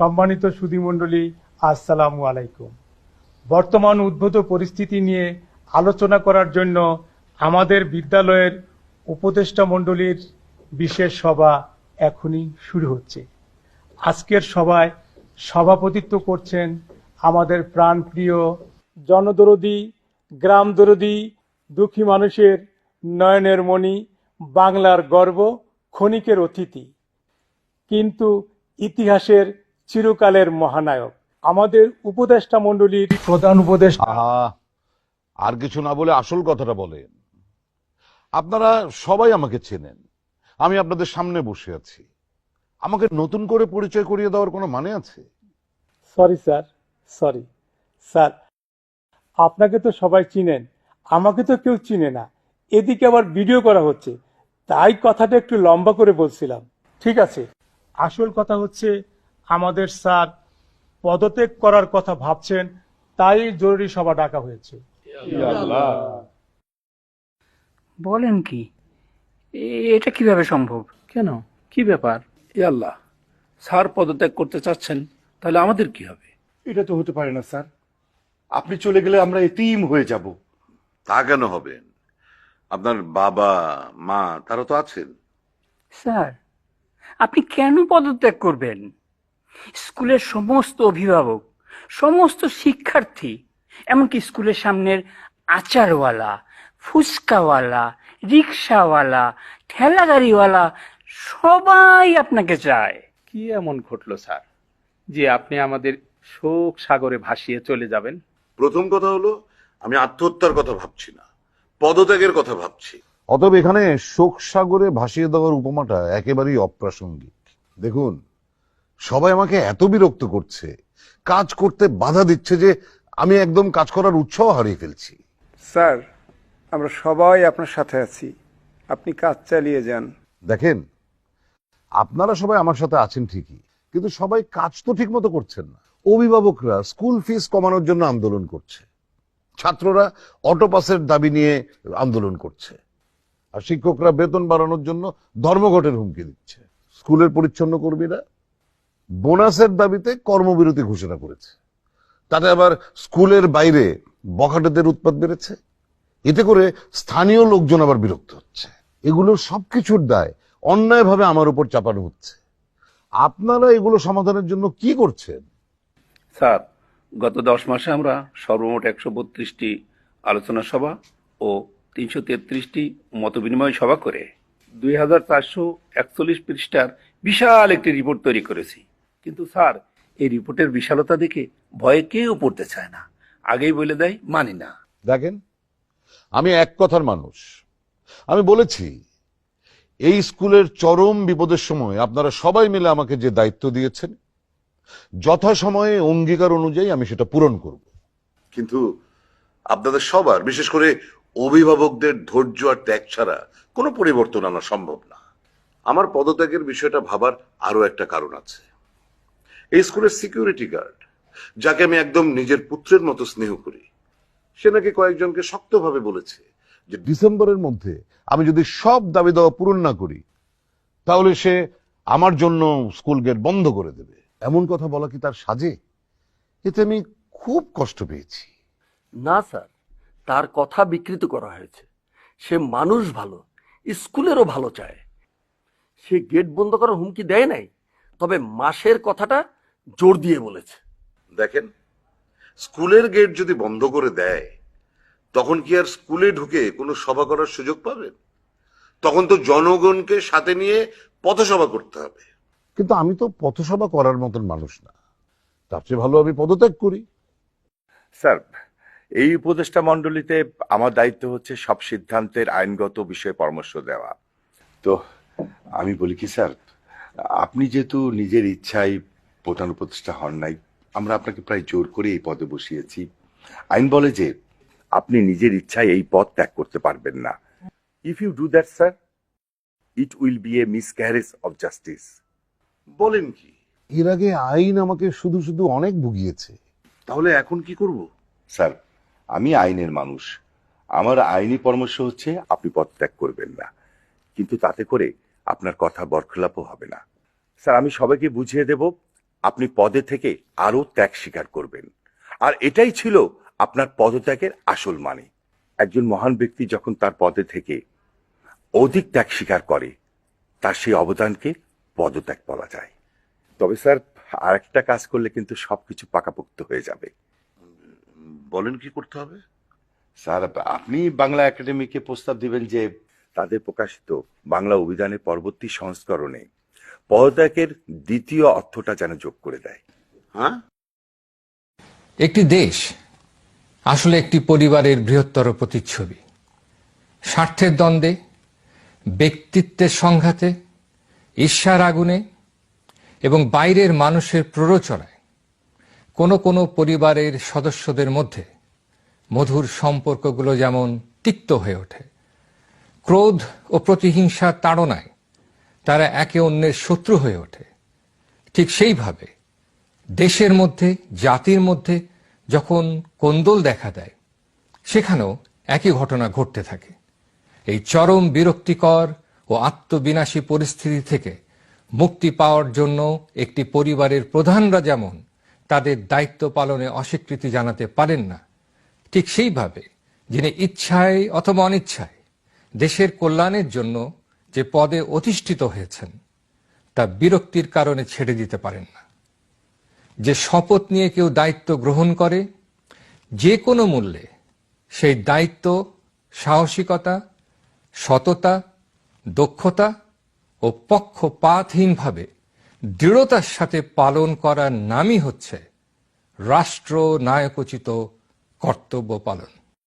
সম্মানিত সুধীমণ্ডলী আসসালামু আলাইকুম। বর্তমান উদ্ভূত পরিস্থিতি নিয়ে আলোচনা করার জন্য আমাদের বিদ্যালয়ের উপদেষ্টা মণ্ডলীর বিশেষ সভা এখনই শুরু হচ্ছে। আজকের সভায় সভাপতিত্ব করছেন আমাদের প্রাণপ্রিয় জনদরদি, গ্রামদরদি, দুঃখী মানুষের নয়নের মণি, বাংলার গর্ব, ক্ষণিকের অতিথি। কিন্তু ইতিহাসের চিরকালের মহানায়ক। আমাদের উপদেষ্টা মণ্ডলীর প্রধান উপদেষ্টা। আহা আর কিছু না বলে আসল কথাটা বলেন। আপনারা সবাই আমাকে চেনেন। আমি আপনাদের সামনে বসে আছি। আমাকে নতুন করে পরিচয় করিয়ে দেওয়ার কোনো মানে আছে? সরি স্যার সরি স্যার আপনাকে তো সবাই চিনেন আমাকে তো কেউ চিনে না। এদিকে আবার ভিডিও করা হচ্ছে। তাই কথাটা একটু লম্বা করে বলছিলাম। ঠিক আছে। আসল কথা হচ্ছে আমাদের স্যার পদত্যাগ করার কথা ভাবছেন তাই জরুরি সভা ডাকা হয়েছে। বলেন কি? এ- এটা কীভাবে সম্ভব? কেন? কি ব্যাপার? আল্লাহ স্যার পদত্যাগ করতে চাচ্ছেন তাহলে আমাদের কি হবে? এটা তো হতে পারে না স্যার। আপনি চলে গেলে আমরা এতিম হয়ে যাব। তা কেন হবেন আপনার বাবা মা তারা তো আছেন। স্যার আপনি কেন পদত্যাগ করবেন? স্কুলের সমস্ত অভিভাবক সমস্ত শিক্ষার্থী এমনকি স্কুলের সামনের আচারওয়ালা ফুচকাওয়ালা রিক্সাওয়ালা ঠেলাগাড়িওয়ালা সবাই আপনাকে চায়। কি এমন ঘটলো স্যার যে আপনি আমাদের শোক সাগরে ভাসিয়ে চলে যাবেন? প্রথম কথা হলো আমি আত্মহত্যার কথা ভাবছি না পদত্যাগের কথা ভাবছি। অতএব এখানে শোক সাগরে ভাসিয়ে দেওয়ার উপমাটা একেবারেই অপ্রাসঙ্গিক। দেখুন সবাই আমাকে এত বিরক্ত করছে কাজ করতে বাধা দিচ্ছে যে আমি একদম কাজ করার উৎসাহ হারিয়ে ফেলছি। স্যার আমরা সবাই আপনার সাথে আছি। আপনি কাজ চালিয়ে যান। দেখেন আপনারা সবাই আমার সাথে আছেন ঠিকই কিন্তু সবাই কাজ তো ঠিক মতো করছেন না। অভিভাবকরা স্কুল ফিস কমানোর জন্য আন্দোলন করছে। ছাত্ররা অটো পাসের দাবি নিয়ে আন্দোলন করছে। আর শিক্ষকরা বেতন বাড়ানোর জন্য ধর্মঘটের হুমকি দিচ্ছে। স্কুলের পরিচ্ছন্ন কর্মীরা বোনাসের দাবিতে কর্মবিরতি ঘোষণা করেছে। তাতে আবার স্কুলের বাইরে বখাটেদের উৎপাদ বেড়েছে। এতে করে স্থানীয় লোকজন আবার বিরক্ত হচ্ছে। এগুলোর সবকিছুর দায় অন্যায়ভাবে আমার উপর চাপানো হচ্ছে। আপনারা এগুলো সমাধানের জন্য কি করছেন? স্যার, গত দশ মাসে আমরা সর্বমোট একশো বত্রিশটি আলোচনা সভা ও তিনশো তেত্রিশটি মতবিনিময় সভা করে দুই হাজার চারশো একচল্লিশ পৃষ্ঠার বিশাল একটি রিপোর্ট তৈরি করেছি। কিন্তু স্যার এই রিপোর্টের বিশালতা দেখে ভয়ে কেউ পড়তে চায় না। আগেই বলে দেয় মানি না। দেখেন আমি এক কথার মানুষ। আমি বলেছি এই স্কুলের চরম বিপদের সময় আপনারা সবাই মিলে আমাকে যে দায়িত্ব দিয়েছেন যথাসময়ে অঙ্গীকার অনুযায়ী আমি সেটা পূরণ করব। কিন্তু আপনাদের সবার বিশেষ করে অভিভাবকদের ধৈর্য আর ত্যাগ ছাড়া কোনো পরিবর্তন আনা সম্ভব না। আমার পদত্যাগের বিষয়টা ভাবার আরও একটা কারণ আছে। এই স্কুলের সিকিউরিটি গার্ড যাকে আমি একদম নিজের পুত্রের মতো স্নেহ করি, সে নাকি কয়েকজনকে শক্তভাবে বলেছে যে ডিসেম্বরের মধ্যে আমি যদি সব দাবি দাওয়া পূরণ না করি, তাহলে সে আমার জন্য স্কুল গেট বন্ধ করে দেবে। এমন কথা বলা কি তার সাজে? এতে আমি খুব কষ্ট পেয়েছি। না, স্যার। তার কথা বিকৃত করা হয়েছে। সে মানুষ ভালো, স্কুলেরও ভালো চায়। সে গেট বন্ধ করার হুমকি দেয় নাই। তবে মাসের কথাটা জোর দিয়ে বলেছে। দেখেন স্কুলের গেট যদি বন্ধ করে দেয় তখন কি আর স্কুলে ঢুকে কোনো সভা করার সুযোগ পাবেন? তখন তো জনগণকে সাথে নিয়ে পথসভা করতে হবে। কিন্তু আমি তো পথসভা করার মতন মানুষ না। তার চেয়ে ভালো আমি পদত্যাগ করি। স্যার এই উপদেষ্টা মণ্ডলীতে আমার দায়িত্ব হচ্ছে সব সিদ্ধান্তের আইনগত বিষয়ে পরামর্শ দেওয়া। তো আমি বলি কি স্যার আপনি যেহেতু নিজের ইচ্ছায় প্রধান উপদেষ্টা হন নাই। আমরা আপনাকে প্রায় জোর করে এই পদে বসিয়েছি। আইন বলে যে আপনি নিজের ইচ্ছায় এই পদ ত্যাগ করতে পারবেন না। If you do that sir it will be a miss miscarriage of justice বলেন কি? এর আগে আইন আমাকে শুধু শুধু অনেক ভুগিয়েছে। তাহলে এখন কি করব? স্যার আমি আইনের মানুষ। আমার আইনি পরামর্শ হচ্ছে আপনি পদ ত্যাগ করবেন না। কিন্তু তাতে করে আপনার কথা বরখলাপও হবে না। স্যার আমি সবাইকে বুঝিয়ে দেব আপনি পদে থেকে আরও ত্যাগ স্বীকার করবেন। আর এটাই ছিল আপনার পদত্যাগের আসল মানে। একজন মহান ব্যক্তি যখন তার পদে থেকে অধিক ত্যাগ স্বীকার করে তার সেই অবদানকে পদত্যাগ বলা যায়। তবে স্যার আরেকটা কাজ করলে কিন্তু সবকিছু পাকাপোক্ত হয়ে যাবে। বলেন কি করতে হবে? স্যার আপনি বাংলা একাডেমিকে প্রস্তাব দিবেন যে তাদের প্রকাশিত বাংলা অভিধানের পরবর্তী সংস্করণে পদত্যাগের দ্বিতীয় অর্থটা যেন যোগ করে দেয়। হ্যাঁ? একটি দেশ আসলে একটি পরিবারের বৃহত্তর প্রতিচ্ছবি। স্বার্থের দ্বন্দ্বে ব্যক্তিত্বের সংঘাতে ঈর্ষার আগুনে এবং বাইরের মানুষের প্ররোচনায় কোনো কোনো পরিবারের সদস্যদের মধ্যে মধুর সম্পর্কগুলো যেমন তিক্ত হয়ে ওঠে ক্রোধ ও প্রতিহিংসার তাড়নায় তারা একে অন্যের শত্রু হয়ে ওঠে। ঠিক সেইভাবে দেশের মধ্যে, জাতির মধ্যে যখন কোন্দল দেখা দেয়, সেখানেও একই ঘটনা ঘটতে থাকে। এই চরম বিরক্তিকর ও আত্মবিনাশী পরিস্থিতি থেকে মুক্তি পাওয়ার জন্য একটি পরিবারের প্রধানরা যেমন তাদের দায়িত্ব পালনে অস্বীকৃতি জানাতে পারেন না, ঠিক সেইভাবে যিনি ইচ্ছায় অথবা অনিচ্ছায় দেশের কল্যাণের জন্য যে পদে অধিষ্ঠিত হয়েছেন, তা বিরক্তির কারণে ছেড়ে দিতে পারেন না। যে শপথ নিয়ে কেউ দায়িত্ব গ্রহণ করে, যে কোনো মূল্যে সেই দায়িত্ব, সাহসিকতা, সততা, দক্ষতা ও পক্ষপাতহীনভাবে দৃঢ়তার সাথে পালন করার নামই হচ্ছে রাষ্ট্র নায়কোচিত কর্তব্য পালন।